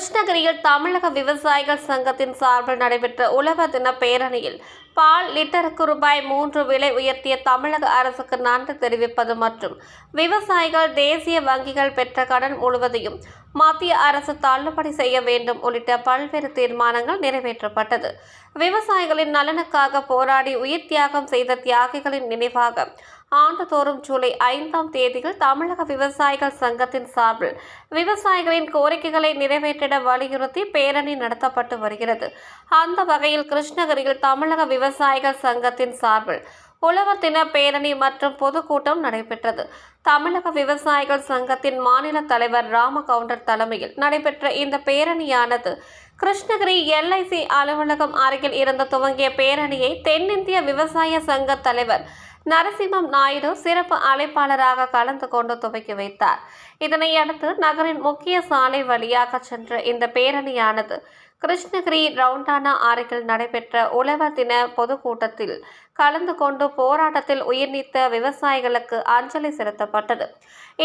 கிருஷ்ணகிரியில் தமிழக விவசாயிகள் சங்கத்தின் சார்பில் நடைபெற்ற உலக தின பேரணியில் பால் லிட்டருக்கு ரூபாய் மூன்று விலை உயர்த்திய தமிழக அரசுக்கு நன்றி தெரிவிப்பது மற்றும் விவசாயிகள் தேசிய வங்கிகள் பெற்ற கடன் முழுவதையும் மத்திய அரசு தள்ளுபடி செய்ய வேண்டும் உள்ளிட்ட பல்வேறு தீர்மானங்கள் நிறைவேற்றப்பட்டது. விவசாயிகளின் நலனுக்காக போராடி உயிர் தியாகம் செய்த தியாகிகளின் நினைவாக ஆண்டுதோறும் ஜூலை ஐந்தாம் தேதியில் தமிழக விவசாயிகள் சங்கத்தின் சார்பில் விவசாயிகளின் கோரிக்கைகளை நிறைவேற்றிட வலியுறுத்தி பேரணி நடத்தப்பட்டு வருகிறது. அந்த வகையில் கிருஷ்ணகிரியில் தமிழக விவசாயிகள் சங்கத்தின் சார்பில் உழவர் தின பேரணி மற்றும் பொதுக்கூட்டம் நடைபெற்றது. தமிழக விவசாயிகள் சங்கத்தின் மாநில தலைவர் ராமகவுண்டர் தலைமையில் நடைபெற்ற இந்த பேரணியானது கிருஷ்ணகிரி எல்ஐசி அலுவலகம் அருகில் இருந்து துவங்கிய பேரணியை தென்னிந்திய விவசாய சங்க தலைவர் நரசிம்மம் நாயுடு சிறப்பு அழைப்பாளராக கலந்து கொண்டு துவக்கி வைத்தார். இதனையடுத்து நகரின் முக்கிய சாலை வழியாக சென்ற இந்த பேரணியானது கிருஷ்ணகிரி ரவுண்டானா அருகில் நடைபெற்ற உழவர் தின பொதுக்கூட்டத்தில் கலந்து கொண்டு போராட்டத்தில் உயிர் நீத்த விவசாயிகளுக்கு அஞ்சலி செலுத்தப்பட்டது.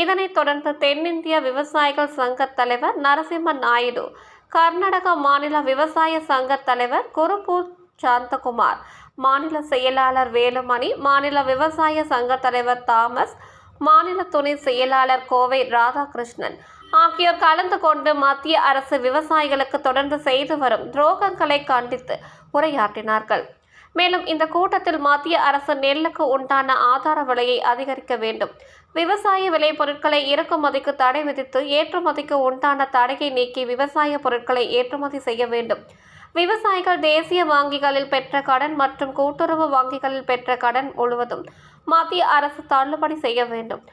இதனைத் தொடர்ந்து தென்னிந்திய விவசாயிகள் சங்க தலைவர் நரசிம்ம நாயுடு கர்நாடக மாநில விவசாய சங்க தலைவர் குருபூர் சாந்தகுமார் மாநில செயலாளர் வேலுமணி மாநில விவசாய சங்க தலைவர் தாமஸ் மாநில துணை செயலாளர் கோவை ராதாகிருஷ்ணன் ஆகியோர் கலந்து கொண்டு மத்திய அரசு விவசாயிகளுக்கு தொடர்ந்து செய்து வரும் துரோகங்களை கண்டித்து உரையாற்றினார்கள். மேலும் இந்த கூட்டத்தில் மத்திய அரசு நெல்லுக்கு உண்டான ஆதார விலையை அதிகரிக்க வேண்டும். விவசாய விலை பொருட்களை இறக்குமதிக்கு தடை விதித்து ஏற்றுமதிக்கு உண்டான தடையை நீக்கி விவசாய பொருட்களை ஏற்றுமதி செய்ய வேண்டும். விவசாயிகள் தேசிய வங்கிகளில் பெற்ற கடன் மற்றும் கூட்டுறவு வங்கிகளில் பெற்ற கடன் முழுவதும் மத்திய அரசு தள்ளுபடி செய்ய வேண்டும்.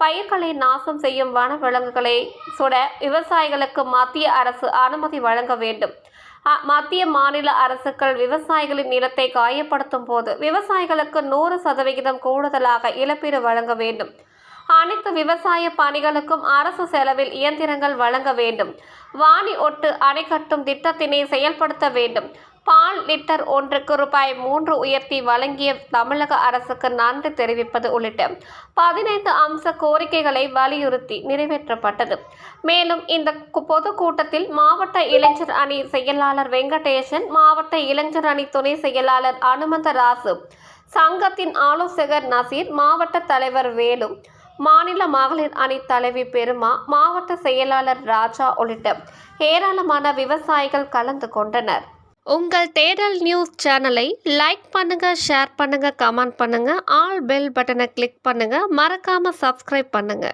பயிர்களை நாசம் செய்யும் வன விலங்குகளை சுட விவசாயிகளுக்கு மத்திய அரசு அனுமதி வழங்க வேண்டும். மத்திய மாநில அரசுகள் விவசாயிகளின் நிலத்தை காயப்படுத்தும் போது விவசாயிகளுக்கு நூறு சதவிகிதம் கூடுதலாக இழப்பீடு வழங்க வேண்டும். அனைத்து விவசாய பணிகளுக்கும் அரசு செலவில் இயந்திரங்கள் வழங்க வேண்டும். வாணி ஒட்டு அணை கட்டும் திட்டத்தினை செயல்படுத்த வேண்டும். பால் லிட்டர் ஒன்றுக்கு ரூபாய் மூன்று உயர்த்தி வழங்கிய தமிழக அரசுக்கு நன்றி தெரிவிப்பது உள்ளிட்ட பதினைந்து அம்ச கோரிக்கைகளை வலியுறுத்தி நிறைவேற்றப்பட்டது. மேலும் இந்த பொதுக்கூட்டத்தில் மாவட்ட இளைஞர் அணி செயலாளர் வெங்கடேசன் மாவட்ட இளைஞர் அணி துணை செயலாளர் அனுமந்தராசு சங்கத்தின் ஆலோசகர் நசீர் மாவட்ட தலைவர் வேலு மாநில மகளிர் அணி தலைவி பெருமா மாவட்ட செயலாளர் ராஜா உள்ளிட்ட ஏராளமான விவசாயிகள் கலந்து கொண்டனர். உங்கள் தேடல் நியூஸ் சேனலை லைக் பண்ணுங்க ஷேர் பண்ணுங்க கமெண்ட் பண்ணுங்க ஆல் பெல் பட்டனை கிளிக் பண்ணுங்க மறக்காம சப்ஸ்கிரைப் பண்ணுங்க.